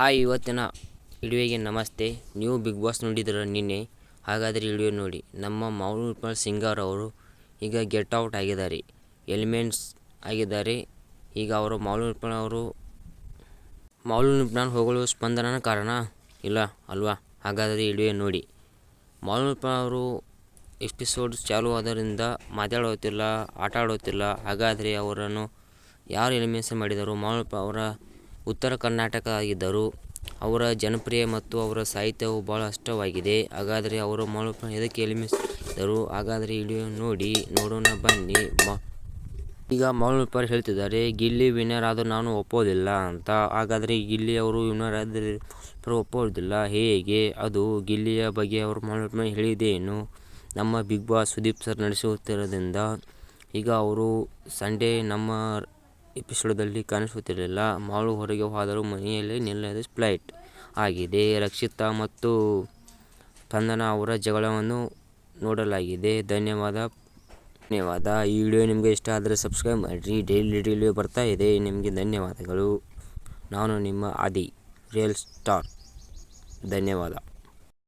Hi, ಇವತ್ತಿನ ವಿಡಿಯೋಗೆ ನಮಸ್ತೆ. ನೀವು ಬಿಗ್ ಬಾಸ್ ನೋಡಿದ್ರೆ ನಿನ್ನೆ? ಹಾಗಾದರೆ ವಿಡಿಯೋ ನೋಡಿ. ನಮ್ಮ ಮೌಲ್ಪಾಲ್ ಸಿಂಗರ್ ಅವರು ಈಗ ಗೆಟ್ ಔಟ್ ಆಗಿದ್ದಾರೆ. ಎಲಿಮೆಂಟ್ಸ್ ಆಗಿದ್ದಾರೆ. ಈಗ ಅವರು ಮೌಲ್ಪಾಲ್ ಅವರು ಮೌಲ್ಪಾಲ್ ಹೋಗಲು ಸ್ಪಂದನ ಕಾರಣ ಇಲ್ಲ ಅಲ್ವಾ? ಹಾಗಾದರೆ ವಿಡಿಯೋ ನೋಡಿ. ಮೌಲ್ಪಾಲ್ ಅವರು ಎಪಿಸೋಡ್ ಚಾಲು ಆದ್ದರಿಂದ ಮಾತಾಡೋತಿಲ್ಲ, ಆಟ ಆಡೋತಿಲ್ಲ. ಹಾಗಾದರೆ ಅವರನ್ನು ಯಾರು ಎಲಿಮಿನೇಷನ್ ಮಾಡಿದರು? ಮೌಲ್ ಅವರ ಉತ್ತರ ಕರ್ನಾಟಕ ಆಗಿದ್ದರು. ಅವರ ಜನಪ್ರಿಯ ಮತ್ತು ಅವರ ಸಾಹಿತ್ಯವು ಭಾಳ ಅಷ್ಟವಾಗಿದೆ. ಹಾಗಾದರೆ ಅವರು ಮೌಲ್ಪಾಲ್ ಎದಕ್ಕೆ ಎಲಿಮಿಸಿದರು ಹಾಗಾದರೆ ವಿಡಿಯೋ ನೋಡಿ, ನೋಡೋಣ, ಬನ್ನಿ. ಈಗ ಮೌಲ್ಪರ್ ಹೇಳ್ತಿದ್ದಾರೆ, ಗಿಲ್ಲಿ ವಿನ್ನರ್ ಆದರೂ ನಾನು ಒಪ್ಪೋದಿಲ್ಲ ಅಂತ. ಹಾಗಾದರೆ ಗಿಲ್ಲಿ ಅವರು ವಿನ್ನರ್ ಆದರೆ ಒಪ್ಪೋದಿಲ್ಲ ಹೇಗೆ? ಅದು ಗಿಲ್ಲಿಯ ಬಗ್ಗೆ ಅವರು ಮೌಲ್ಪರ್ ಹೇಳಿದ್ದೇನು? ನಮ್ಮ ಬಿಗ್ ಬಾಸ್ ಸುದೀಪ್ ಸರ್ ನಡೆಸುತ್ತಿರೋದ್ರಿಂದ ಈಗ ಅವರು ಸಂಡೇ ನಮ್ಮ ಎಪಿಸೋಡ್ದಲ್ಲಿ ಕಾಣಿಸುತ್ತಿರಲಿಲ್ಲ. ಮಾಳು ಹೊರಗೆ ಹೋದರೂ ಮನೆಯಲ್ಲಿ ನಿಲ್ಲದೆ ಫ್ಲೈಟ್ ಆಗಿದೆ. ರಕ್ಷಿತಾ ಮತ್ತು ಸ್ಪಂದನ ಅವರ ಜಗಳವನ್ನು ನೋಡಲಾಗಿದೆ. ಧನ್ಯವಾದ. ಧನ್ಯವಾದ. ಈ ವಿಡಿಯೋ ನಿಮಗೆ ಇಷ್ಟ ಆದರೆ ಸಬ್ಸ್ಕ್ರೈಬ್ ಮಾಡಿರಿ. ಡೈಲಿ ಡೈಲಿ ಬರ್ತಾ ಇದೆ. ನಿಮಗೆ ಧನ್ಯವಾದಗಳು. ನಾನು ನಿಮ್ಮ ಆದಿ, ರಿಯಲ್ ಸ್ಟಾರ್. ಧನ್ಯವಾದ.